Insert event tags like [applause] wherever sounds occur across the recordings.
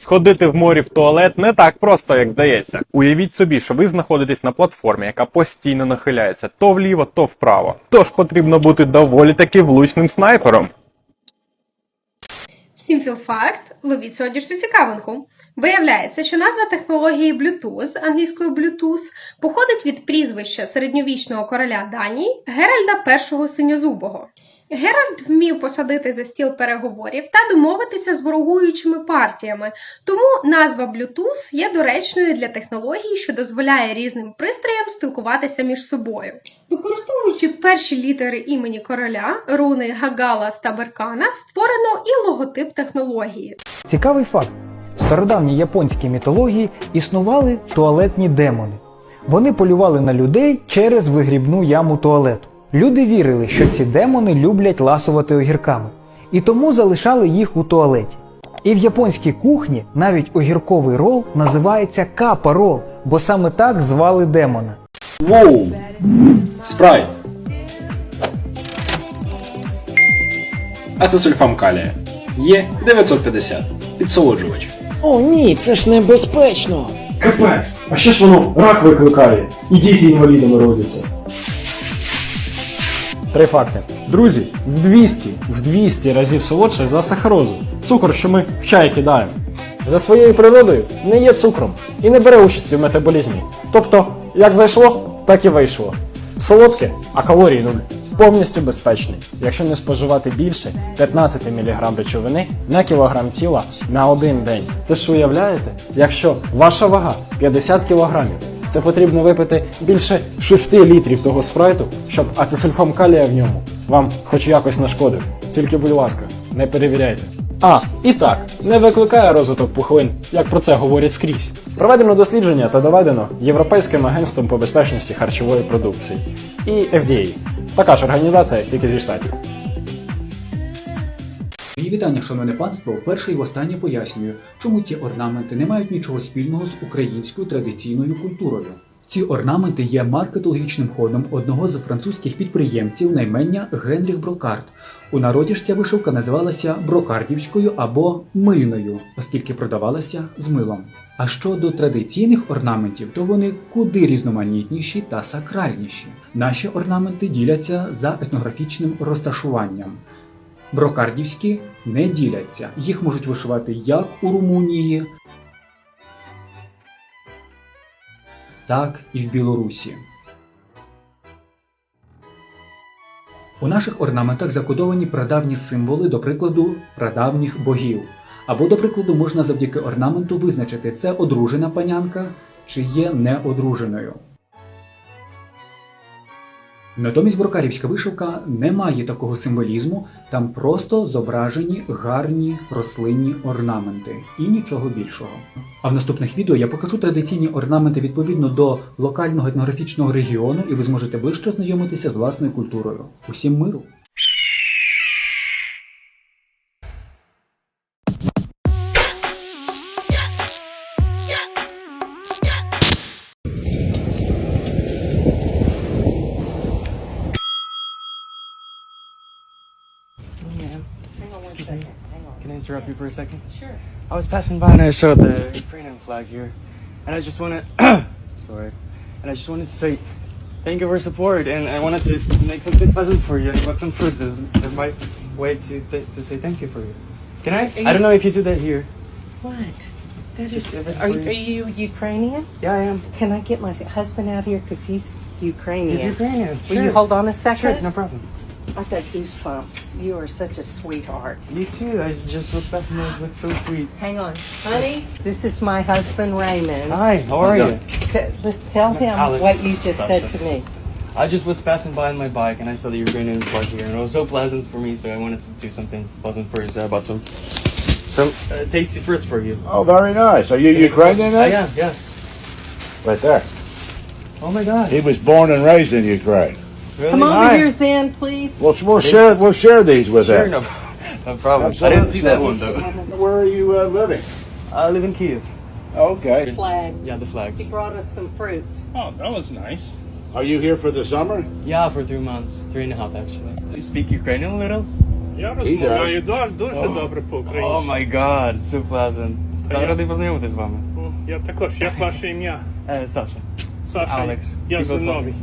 Сходити в морі в туалет не так просто, як здається. Уявіть собі, що ви знаходитесь на платформі, яка постійно нахиляється то вліво, то вправо. Тож потрібно бути доволі таки влучним снайпером. Всім філфакт, ловіть сьогоднішню цікавинку. Виявляється, що назва технології Bluetooth, англійською Bluetooth, походить від прізвища середньовічного короля Данії Геральда І Синьозубого. Геральд вмів посадити за стіл переговорів та домовитися з ворогуючими партіями, тому назва Bluetooth є доречною для технології, що дозволяє різним пристроям спілкуватися між собою. Використовуючи перші літери імені короля, руни Гагалас та Беркана, створено і логотип технології. Цікавий факт: в стародавній японській мітології існували туалетні демони. Вони полювали на людей через вигрібну яму туалету. Люди вірили, що ці демони люблять ласувати огірками, і тому залишали їх у туалеті. І в японській кухні навіть огірковий рол називається капа-рол, бо саме так звали демона. Воу! Спрайт. Ацетсульфам калія. Є 950. Підсолоджувач. О, ні, це ж небезпечно. Капець, а ще ж воно рак викликає, і діти інвалідами родяться. Три факти. Друзі, в 200, в 200 разів солодше за сахарозу. Цукор, що ми в чай кидаємо. За своєю природою не є цукром і не бере участі в метаболізмі. Тобто, як зайшло, так і вийшло. Солодке, а калорій нуль. Повністю безпечний, якщо не споживати більше 15 мг речовини на кілограм тіла на один день. Це ж уявляєте, якщо ваша вага 50 кг, це потрібно випити більше 6 літрів того спрайту, щоб ацесульфам калія в ньому вам хоч якось нашкодив. Тільки, будь ласка, не перевіряйте. А, і так, не викликає розвиток пухлин, як про це говорять скрізь. Проведено дослідження та доведено Європейським агентством по безпечності харчової продукції і FDA. Така ж організація, тільки зі штатів. Мої вітання, шановне панство. Вперше і востаннє пояснюю, чому ці орнаменти не мають нічого спільного з українською традиційною культурою. Ці орнаменти є маркетологічним ходом одного з французьких підприємців наймення Генріх Брокард. У народі ж ця вишивка називалася брокардівською або мильною, оскільки продавалася з милом. А щодо традиційних орнаментів, то вони куди різноманітніші та сакральніші. Наші орнаменти діляться за етнографічним розташуванням. Брокардівські не діляться. Їх можуть вишивати як у Румунії, так і в Білорусі. У наших орнаментах закодовані прадавні символи, до прикладу, прадавніх богів. Або, до прикладу, можна завдяки орнаменту визначити, це одружена панянка чи є неодруженою. Натомість брокарівська вишивка не має такого символізму, там просто зображені гарні рослинні орнаменти і нічого більшого. А в наступних відео я покажу традиційні орнаменти відповідно до локального етнографічного регіону, і ви зможете ближче ознайомитися з власною культурою. Усім миру! Interrupt you for a second? Sure. I was passing by and I saw the Ukrainian flag here, and I just wanted, [coughs] sorry, and I just wanted to say thank you for support, and I wanted to make something pleasant for you. I bought some fruit. This is my way to th- to say thank you for you. Can I? I don't know if you do that here. What? That just is are for are you. you Ukrainian? Yeah, I am. Can I get my husband out here because he's Ukrainian? He's Ukrainian. Sure. Will you hold on a second? Sure, no problem. I've got goosebumps. You are such a sweetheart. You too. I just was passing by. You look so sweet. Hang on, honey. This is my husband Raymond. Hi. How are you? T- let's tell him Alex. what you just said to me. I just was passing by on my bike and I saw that you were the Ukrainian flag here, and it was so pleasant for me. So I wanted to do something pleasant for you. So I bought some some uh, tasty fruits for you. Oh, very nice. Are you Ukrainian I am. Yes. Right there. Oh my God. He was born and raised in Ukraine. Really? Come over Hi. here, Zen, please. We'll, we'll share we'll share these with Sure, him. no, no problem. I Absolutely. didn't see that one though. Where are you uh, living? I live in Kiev. Okay. Flag. Yeah, the flags. He brought us some fruit. Oh, that was nice. Are you here for the summer? Yeah, for three months, three and a half actually. Do you speak Ukrainian a little? Я розмовляю дуже, дуже Oh. добре Oh my God, so pleasant. Радий познайомитись з вами. Я також, як ваше ім'я? Е, Саша. Саша. Алекс. Я People call Зиновій.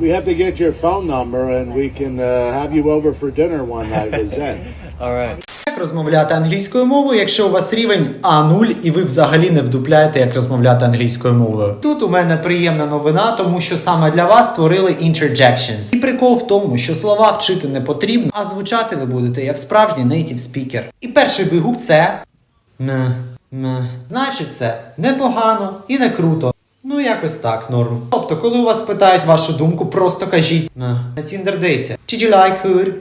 We have to get your phone number and we can uh, have you over for dinner one night with Zen. [laughs] Alright. Як розмовляти англійською мовою, якщо у вас рівень А0 і ви взагалі не вдупляєте, як розмовляти англійською мовою? Тут у мене приємна новина, тому що саме для вас створили interjections. І прикол в тому, що слова вчити не потрібно, а звучати ви будете як справжній native speaker. І перший вигук це м. Значить, це непогано і не круто. Ну, якось так, норм. Тобто, коли у вас питають вашу думку, просто кажіть на тіндер-дейті. Did you like food?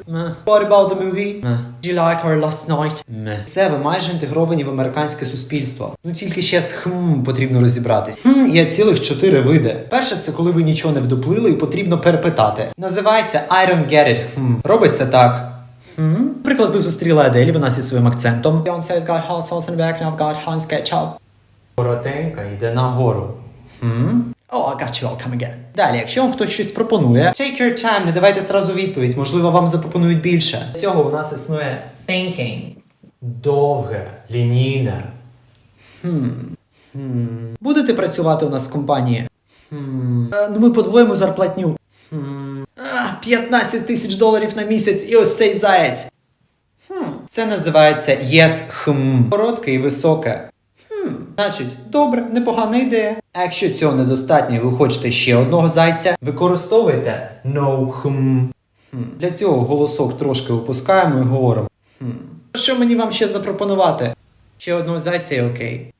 What about the movie? Did you like her last night? Це ви майже інтегровані в американське суспільство. Ну тільки ще з хм потрібно розібратись. Хм є цілих чотири види. Перше, це коли ви нічого не вдуплили і потрібно перепитати. Називається I don't get it. Хм. Робиться так. Хм. Наприклад, ви зустріли Аделі, вона зі своїм акцентом. Beyoncé's got hot sauce in the back, and I've got hot ketchup. Коротенька йде нагору. Хм? Oh, I got you, I'll come again. Далі, якщо вам хтось щось пропонує, take your time, не давайте сразу відповідь, можливо, вам запропонують більше. Для цього у нас існує thinking. Довге, лінійне. Хм. Хм. Будете працювати у нас в компанії? Хм. Е, ну ми подвоїмо зарплатню. Хм. А, 15 тисяч доларів на місяць і ось цей заєць. Хм. Це називається yes хм. Коротке і високе. Значить, добре, непогана ідея. А якщо цього недостатньо, і ви хочете ще одного зайця, використовуйте no. Хм. Для цього голосок трошки опускаємо і говоримо. Хм. Що мені вам ще запропонувати? Ще одного зайця і окей.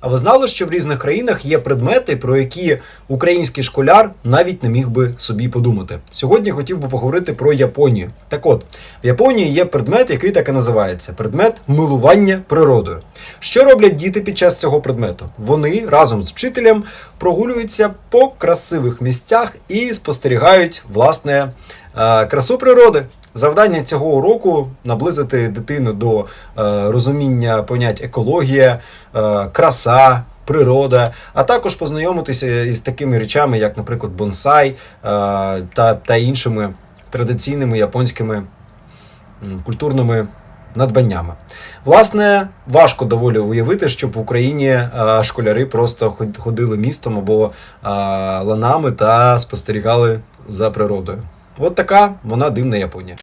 А ви знали, що в різних країнах є предмети, про які український школяр навіть не міг би собі подумати? Сьогодні хотів би поговорити про Японію. Так от, в Японії є предмет, який так і називається предмет милування природою. Що роблять діти під час цього предмету? Вони разом з вчителем прогулюються по красивих місцях і спостерігають власне е, красу природи. Завдання цього уроку наблизити дитину до е, розуміння понять екологія, е, краса, природа, а також познайомитися із такими речами, як, наприклад, бонсай е, та, та іншими традиційними японськими культурними надбаннями. Власне, важко доволі уявити, щоб в Україні е, школяри просто ход- ходили містом або е, ланами та спостерігали за природою. От така вона дивна Японія.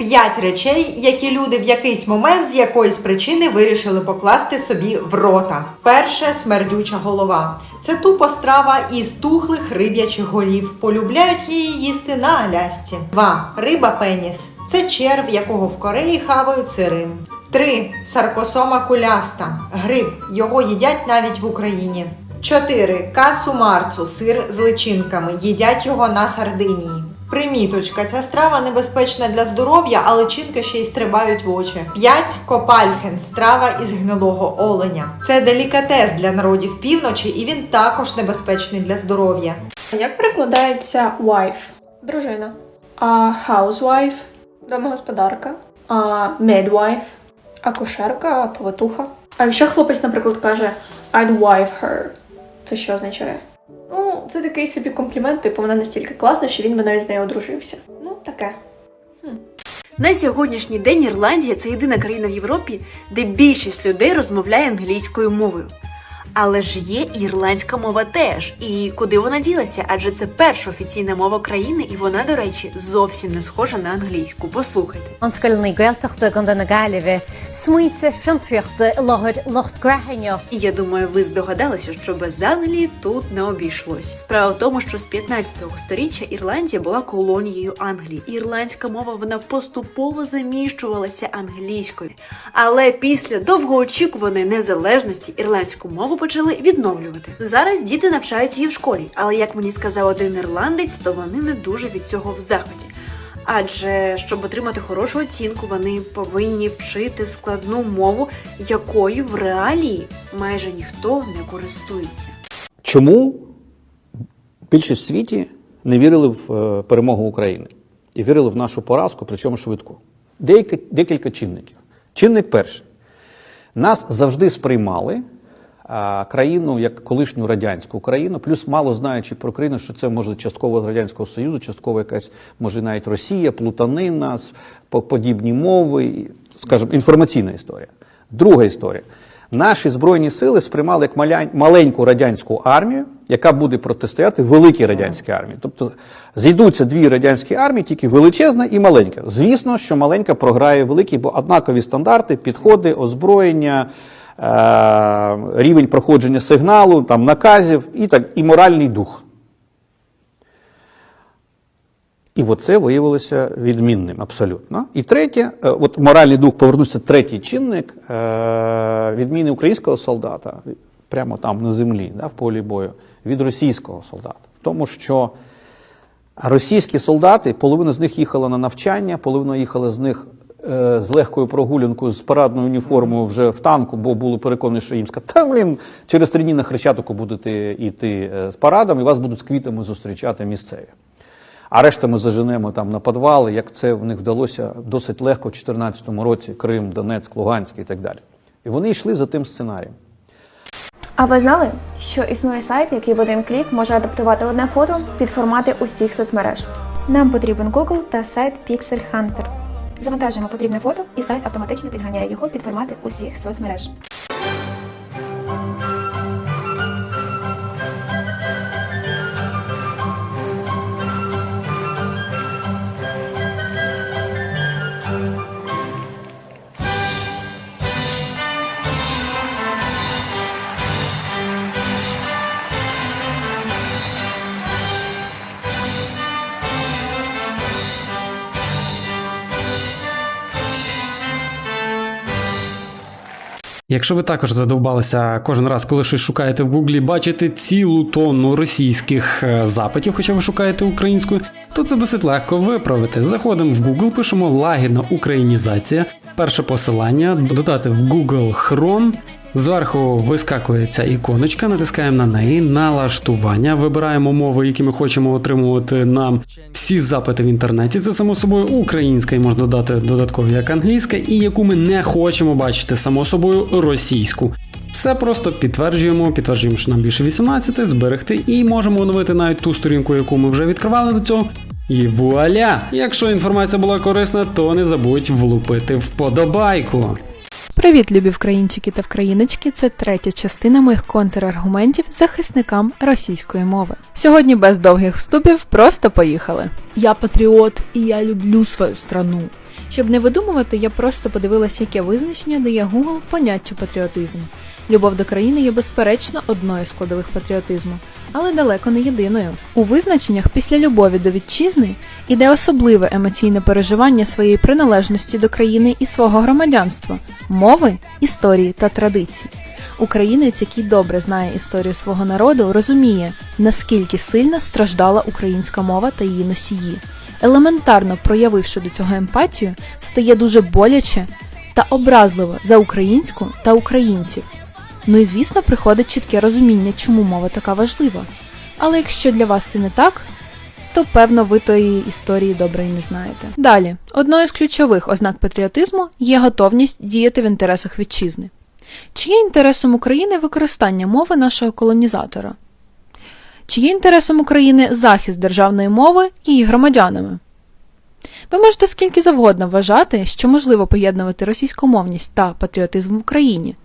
П'ять речей, які люди в якийсь момент з якоїсь причини вирішили покласти собі в рота. Перше смердюча голова. Це тупо страва із тухлих риб'ячих голів. Полюбляють її їсти на Алясці. 2. Риба пеніс. Це черв, якого в Кореї хавають сирим. 3. Саркосома куляста. Гриб. Його їдять навіть в Україні. 4. Касу марцу. Сир з личинками. Їдять його на Сардинії. Приміточка, ця страва небезпечна для здоров'я, а личинки ще й стрибають в очі. 5. Копальхен страва із гнилого оленя. Це делікатес для народів півночі, і він також небезпечний для здоров'я. Як перекладається wife? Дружина. А housewife – домогосподарка. А midwife – акушерка, повитуха. А якщо хлопець, наприклад, каже I'd wife her, це що означає? Це такий собі комплімент, типу вона настільки класна, що він би навіть з нею одружився. Ну, таке. На сьогоднішній день Ірландія це єдина країна в Європі, де більшість людей розмовляє англійською мовою. Але ж є ірландська мова теж. І куди вона ділася? Адже це перша офіційна мова країни, і вона, до речі, зовсім не схожа на англійську. Послухайте. І я думаю, ви здогадалися, що без Англії тут не обійшлось. Справа в тому, що з 15-го сторіччя Ірландія була колонією Англії. Ірландська мова вона поступово заміщувалася англійською. Але після довгоочікуваної незалежності ірландську мову почали відновлювати. Зараз діти навчають її в школі, але як мені сказав один ірландець, то вони не дуже від цього в захваті. Адже щоб отримати хорошу оцінку, вони повинні вчити складну мову, якою в реалії майже ніхто не користується. Чому більшість в світі не вірили в е, перемогу України і вірили в нашу поразку, причому швидку? Декілька чинників. Чинник перший. Нас завжди сприймали країну як колишню радянську країну, плюс мало знаючи про країну, що це може частково з Радянського Союзу, частково якась, може навіть Росія, плутанина, подібні мови, скажімо, інформаційна історія. Друга історія. Наші збройні сили сприймали як маленьку радянську армію, яка буде протистояти великій радянській армії. Тобто зійдуться дві радянські армії, тільки величезна і маленька. Звісно, що маленька програє великій, бо однакові стандарти, підходи, озброєння, рівень проходження сигналу, там наказів і так і моральний дух. І оце виявилося відмінним абсолютно. І третє, е, от моральний дух повернувся третій чинник е, відміни українського солдата прямо там на землі, да, в полі бою, від російського солдата. В тому, що російські солдати, половина з них їхала на навчання, половина їхала з них е, з легкою прогулянкою з парадною уніформою вже в танку, бо були переконані, що їм сказали, та блін, через три дні на Хрещатику будете йти е, з парадом, і вас будуть з квітами зустрічати місцеві. А решта ми заженемо там на підвали, як це в них вдалося досить легко в 2014 році, Крим, Донецьк, Луганськ і так далі. І вони йшли за тим сценарієм. А ви знали, що існує сайт, який в один клік може адаптувати одне фото під формати усіх соцмереж? Нам потрібен Google та сайт Pixel Hunter. Завантажуємо потрібне фото, і сайт автоматично підганяє його під формати усіх соцмереж. Якщо ви також задовбалися кожен раз, коли щось шукаєте в Гуглі, бачите цілу тонну російських е, запитів, хоча ви шукаєте українською, то це досить легко виправити. Заходимо в Google, пишемо лагідна українізація, перше посилання, додати в Google Chrome. Зверху вискакує ця іконочка, натискаємо на неї, налаштування, вибираємо мови, які ми хочемо отримувати нам всі запити в інтернеті. Це само собою українська, і можна додати додатково як англійська, і яку ми не хочемо бачити, само собою російську. Все просто підтверджуємо, підтверджуємо, що нам більше 18, зберегти, і можемо оновити навіть ту сторінку, яку ми вже відкривали до цього. І вуаля! Якщо інформація була корисна, то не забудь влупити вподобайку. Привіт, любі вкраїнчики та вкраїночки! Це третя частина моїх контраргументів захисникам російської мови. Сьогодні без довгих вступів просто поїхали. Я патріот і я люблю свою страну. Щоб не видумувати, я просто подивилася, яке визначення дає Google поняттю патріотизм. Любов до країни є безперечно одною з складових патріотизму, але далеко не єдиною. У визначеннях після любові до вітчизни іде особливе емоційне переживання своєї приналежності до країни і свого громадянства, мови, історії та традицій. Українець, який добре знає історію свого народу, розуміє, наскільки сильно страждала українська мова та її носії. Елементарно проявивши до цього емпатію, стає дуже боляче та образливо за українську та українців. Ну і звісно, приходить чітке розуміння, чому мова така важлива. Але якщо для вас це не так, то певно ви тої історії добре і не знаєте. Далі, одною з ключових ознак патріотизму є готовність діяти в інтересах вітчизни. Чи є інтересом України використання мови нашого колонізатора? Чи є інтересом України захист державної мови її громадянами? Ви можете скільки завгодно вважати, що можливо поєднувати російськомовність та патріотизм в Україні.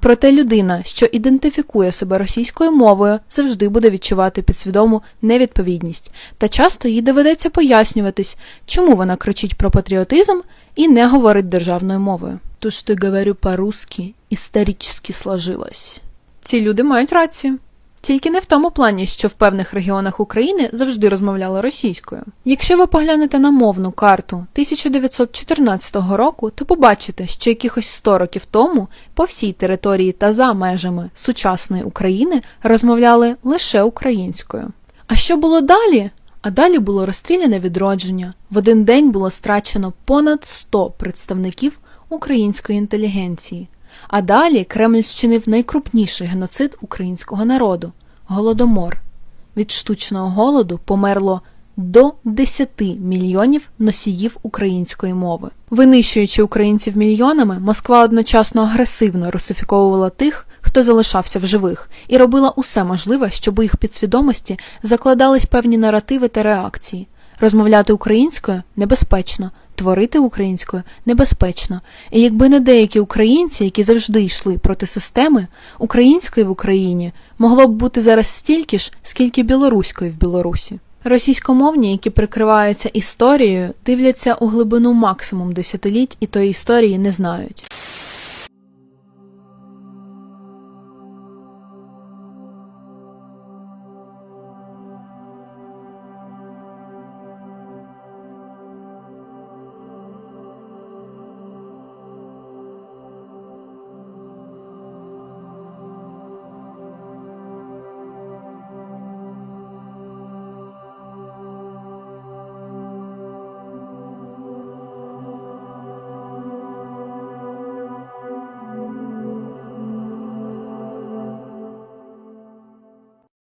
Проте людина, що ідентифікує себе російською мовою, завжди буде відчувати підсвідому невідповідність, та часто їй доведеться пояснюватись, чому вона кричить про патріотизм і не говорить державною мовою. То що говорю по-русски, історично сложилось. Ці люди мають рацію. Тільки не в тому плані, що в певних регіонах України завжди розмовляли російською. Якщо ви поглянете на мовну карту 1914 року, то побачите, що якихось 100 років тому по всій території та за межами сучасної України розмовляли лише українською. А що було далі? А далі було розстріляне відродження. В один день було страчено понад 100 представників української інтелігенції. А далі Кремль зчинив найкрупніший геноцид українського народу голодомор. Від штучного голоду померло до 10 мільйонів носіїв української мови. Винищуючи українців мільйонами, Москва одночасно агресивно русифіковувала тих, хто залишався в живих, і робила усе можливе, щоб у їх підсвідомості закладались певні наративи та реакції. Розмовляти українською небезпечно, Творити українською небезпечно, і якби не деякі українці, які завжди йшли проти системи, української в Україні могло б бути зараз стільки ж, скільки білоруської в Білорусі. Російськомовні, які прикриваються історією, дивляться у глибину максимум десятиліть і тої історії не знають.